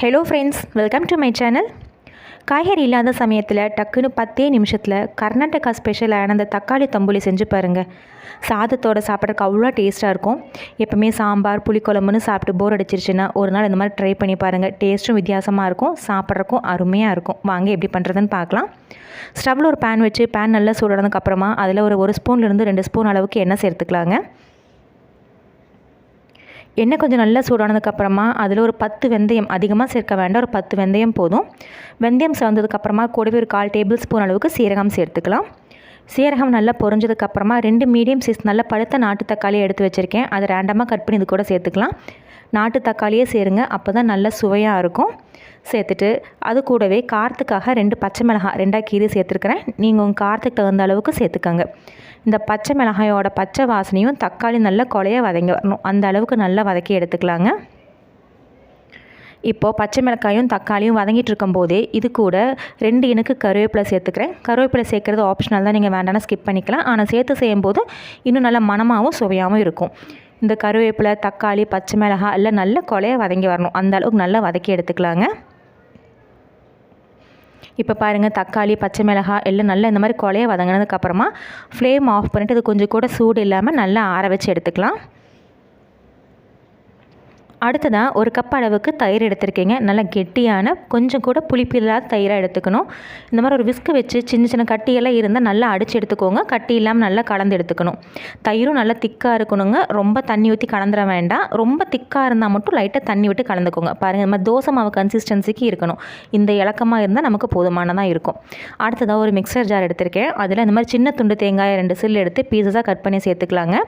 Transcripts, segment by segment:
Hello friends welcome to my channel காய்கறி இல்லாத சமயத்தில் டக்குன்னு பத்தே நிமிஷத்தில் கர்நாடகா ஸ்பெஷலான அந்த தக்காளி தம்புளி செஞ்சு பாருங்கள் சாதத்தோட சாப்பிட்றதுக்கு அவ்வளோ டேஸ்ட்டாக இருக்கும். எப்போவுமே சாம்பார் புளிக்குழம்புன்னு சாப்பிட்டு போர் அடிச்சிருச்சுன்னா ஒரு நாள் இந்த மாதிரி ட்ரை பண்ணி பாருங்கள் டேஸ்ட்டும் வித்தியாசமாக இருக்கும். சாப்பிட்றக்கும் அருமையாக இருக்கும். வாங்க எப்படி பண்ணுறதுன்னு பார்க்கலாம். ஸ்டவ்வில் ஒரு பேன் வச்சு பேன் நல்லா சூடானதுக்கப்புறமா அதில் ஒரு ஒரு ஸ்பூன்லேருந்து ரெண்டு ஸ்பூன் அளவுக்கு எண்ணெய் சேர்த்துக்கலாங்க. எண்ணெய் கொஞ்சம் நல்லா சூடானதுக்கப்புறமா அதில் ஒரு பத்து வெந்தயம் அதிகமாக சேர்க்க வேண்டாம் ஒரு பத்து வெந்தயம் போதும். வெந்தயம் சேர்ந்ததுக்கப்புறமா கூடவே ஒரு கால் டேபிள் ஸ்பூன் அளவுக்கு சீரகம் சேர்த்துக்கலாம். சீரகம் நல்லா பொரிஞ்சதுக்கப்புறமா ரெண்டு மீடியம் சைஸ் நல்ல பழுத்த நாட்டு தக்காளியை எடுத்து வச்சுருக்கேன். அதை ரேண்டமாக கட் பண்ணி இது கூட சேர்த்துக்கலாம். நாட்டு தக்காளியே சேருங்க. அப்போ தான் நல்ல சுவையாக இருக்கும். சேர்த்துட்டு அது கூடவே காரத்துக்காக ரெண்டு பச்சை மிளகாய் ரெண்டாக கீரை சேர்த்துருக்குறேன். நீங்கள் உங்கள் காரத்துக்கு தகுந்த அளவுக்கு சேர்த்துக்கோங்க. இந்த பச்சை மிளகாயோட பச்சை வாசனையும் தக்காளி நல்லா கொலையாக வதங்கி வரணும். அந்த அளவுக்கு நல்லா வதக்கி எடுத்துக்கலாங்க. இப்போது பச்சை மிளகாயும் தக்காளியும் வதங்கிட்டு இருக்கும்போதே இது கூட ரெண்டு இனுக்கு கருவேப்பிலை சேர்த்துக்கிறேன். கருவேப்பிலை சேர்க்குறது ஆப்ஷனல் தான் நீங்கள் வேண்டாம்னா ஸ்கிப் பண்ணிக்கலாம். ஆனால் சேர்த்து செய்யும்போது இன்னும் நல்ல மனமாகவும் சுவையாகவும் இருக்கும். இந்த கருவேப்பிலை தக்காளி பச்சை மிளகாய் எல்லாம் நல்ல கொலையை வதங்கி வரணும். அந்த அளவுக்கு நல்லா வதக்கி எடுத்துக்கலாங்க. இப்போ பாருங்கள் தக்காளி பச்சை மிளகாய் எல்லாம் நல்லா இந்த மாதிரி கொலையை வதங்கினதுக்கப்புறமா ஃப்ளேம் ஆஃப் பண்ணிவிட்டு அது கொஞ்சம் கூட சூடு இல்லாமல் நல்லா ஆற வச்சு எடுத்துக்கலாம். அடுத்ததாக ஒரு கப் அளவுக்கு தயிர் எடுத்திருக்கீங்க. நல்லா கெட்டியான கொஞ்சம் கூட புளிப்பு இல்லாத தயிராக எடுத்துக்கணும். இந்த மாதிரி ஒரு விஸ்கு வச்சு சின்ன சின்ன கட்டியெல்லாம் இருந்தால் நல்லா அடித்து எடுத்துக்கோங்க. கட்டி இல்லாமல் நல்லா கலந்து எடுத்துக்கணும். தயிரும் நல்லா திக்காக இருக்கணுங்க. ரொம்ப தண்ணி ஊற்றி கலந்துட வேண்டாம். ரொம்ப திக்காக இருந்தால் மட்டும் லைட்டாக தண்ணி விட்டு கலந்துக்கோங்க. பாருங்கள் இந்த மாதிரி தோசை மாவு கன்சிஸ்டன்சிக்கு இருக்கணும். இந்த இலக்கமாக இருந்தால் நமக்கு போதுமானதாக இருக்கும். அடுத்ததாக ஒரு மிக்சர் ஜார் எடுத்திருக்கேன். அதில் இந்த மாதிரி சின்ன துண்டு தேங்காய் ரெண்டு சில்லு எடுத்து பீஸஸாக கட் பண்ணி சேர்த்துக்கலாங்க.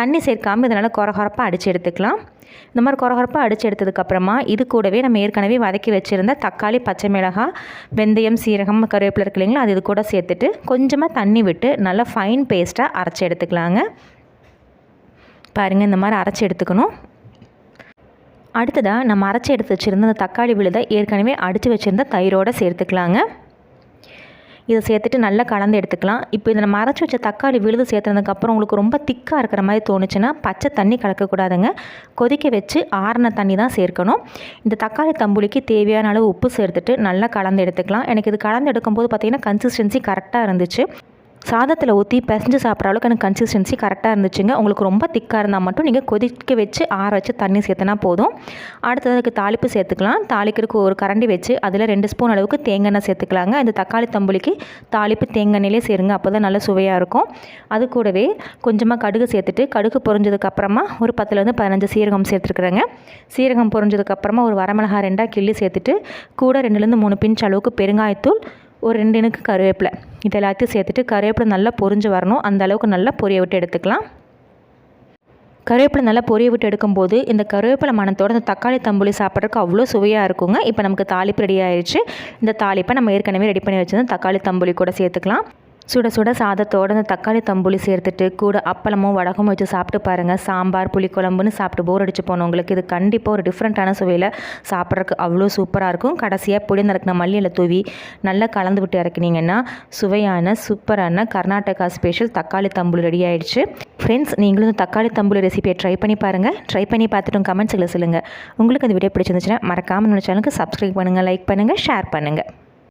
தண்ணி சேர்க்காமல் இதனால் குறகுறப்பாக அடித்து எடுத்துக்கலாம். இந்த மாதிரி குறகுறப்பாக அடித்து எடுத்ததுக்கப்புறமா இது கூடவே நம்ம ஏற்கனவே வதக்கி வச்சுருந்த தக்காளி பச்சை மிளகாய் வெந்தயம் சீரகம் கருவேப்பிலை இருக்கு இல்லைங்களா? அது இது கூட சேர்த்துட்டு கொஞ்சமாக தண்ணி விட்டு நல்லா ஃபைன் பேஸ்ட்டாக அரைச்சி எடுத்துக்கலாங்க. பாருங்கள் இந்த மாதிரி அரைச்சி எடுத்துக்கணும். அடுத்ததாக நம்ம அரைச்சி எடுத்து வச்சுருந்த அந்த தக்காளி விழுதை ஏற்கனவே அடித்து வச்சுருந்த தயிரோடு சேர்த்துக்கலாங்க. இதை சேர்த்துட்டு நல்லா கலந்து எடுத்துக்கலாம். இப்போ இதை நம்ம அரைச்சி வச்ச தக்காளி விழுது சேர்த்துனதுக்கப்புறம் உங்களுக்கு ரொம்ப திக்காக இருக்கிற மாதிரி தோணுச்சுன்னா பச்சை தண்ணி கலக்கக்கூடாதுங்க. கொதிக்க வச்சு ஆறின தண்ணி தான் சேர்க்கணும். இந்த தக்காளி தம்புளிக்கு தேவையான அளவு உப்பு சேர்த்துட்டு நல்லா கலந்து எடுத்துக்கலாம். எனக்கு இது கலந்து எடுக்கும்போது பார்த்திங்கன்னா கன்சிஸ்டன்சி கரெக்டாக இருந்துச்சு. சாதத்தில் ஊற்றி பிசைஞ்சு சாப்பிட்ற அளவுக்கு எனக்கு கன்சிஸ்டன்சி கரெக்டாக இருந்துச்சுங்க. உங்களுக்கு ரொம்ப திக்காக இருந்தால் மட்டும் நீங்கள் கொதிக்க வச்சு ஆற வச்சு தண்ணி சேர்த்துனா போதும். அடுத்தது அதுக்கு தாளிப்பு சேர்த்துக்கலாம். தாளிக்கிறதுக்கு ஒரு கரண்டி வச்சு அதில் ரெண்டு ஸ்பூன் அளவுக்கு தேங்காய் சேர்த்துக்கலாங்க. இந்த தக்காளி தம்புளிக்கு தாளிப்பு தேங்காய்லே சேருங்க. அப்போ தான் நல்லா சுவையாக இருக்கும். அது கூடவே கொஞ்சமாக கடுகு சேர்த்துட்டு கடுகு பொரிஞ்சதுக்கப்புறமா ஒரு பத்துலேருந்து பதினஞ்சு சீரகம் சேர்த்துருக்குறேங்க. சீரகம் பொரிஞ்சதுக்கப்புறமா ஒரு வரமிளகா ரெண்டாக கிள்ளி சேர்த்துட்டு கூட ரெண்டுலேருந்து மூணு பிஞ்ச் அளவுக்கு பெருங்காயத்தூள் ஒரு ரெண்டு இணுக்கு கருவேப்பிலை. இது எல்லாத்தையும் சேர்த்துட்டு கருவேப்பிலை நல்லா பொரிஞ்சு வரணும். அந்த அளவுக்கு நல்லா பொரிய விட்டு எடுத்துக்கலாம். கருவேப்பிலை நல்லா பொரிய விட்டு எடுக்கும்போது இந்த கருவேப்பிலை மனத்தோட இந்த தக்காளி தம்புளி சாப்பிட்றதுக்கு அவ்வளோ சுவையாக இருக்குங்க. இப்போ நமக்கு தாளிப்பு ரெடி ஆயிடுச்சு இந்த தாளிப்பை நம்ம ஏற்கனவே ரெடி பண்ணி வச்சுருந்தோம் தக்காளி தம்புளி கூட சேர்த்துக்கலாம். சுட சுட சாதத்தோட இந்த தக்காளி தம்புளி சேர்த்துட்டு கூட அப்பளமும் வடகமும் வச்சு சாப்பிட்டு பாருங்கள் சாம்பார் புளிக்குழம்புன்னு சாப்பிட்டு போர் அடிச்சு போனவங்களுக்கு இது கண்டிப்பாக ஒரு டிஃப்ரெண்ட்டான சுவையில் சாப்பிட்றதுக்கு அவ்வளோ சூப்பராக இருக்கும். கடைசியாக புளி நறுக்கின மல்லியில் தூவி நல்லா கலந்து விட்டு இறக்குனீங்கன்னா சுவையான சூப்பரான கர்நாடகா ஸ்பெஷல் தக்காளி தம்புளி ரெடி ஆயிடுச்சு. ஃப்ரெண்ட்ஸ் நீங்களும் இந்த தக்காளி தம்புளி ரெசிபியை ட்ரை பண்ணி பாருங்கள் ட்ரை பண்ணி பார்த்துட்டு கமெண்ட்ஸில் சொல்லுங்கள் உங்களுக்கு அந்த வீடியோ பிடிச்சிருந்துச்சுன்னா மறக்காமல் நம்ம சேனலுக்கு சப்ஸ்கிரைப் பண்ணுங்கள் லைக் பண்ணுங்கள் ஷேர் பண்ணுங்கள்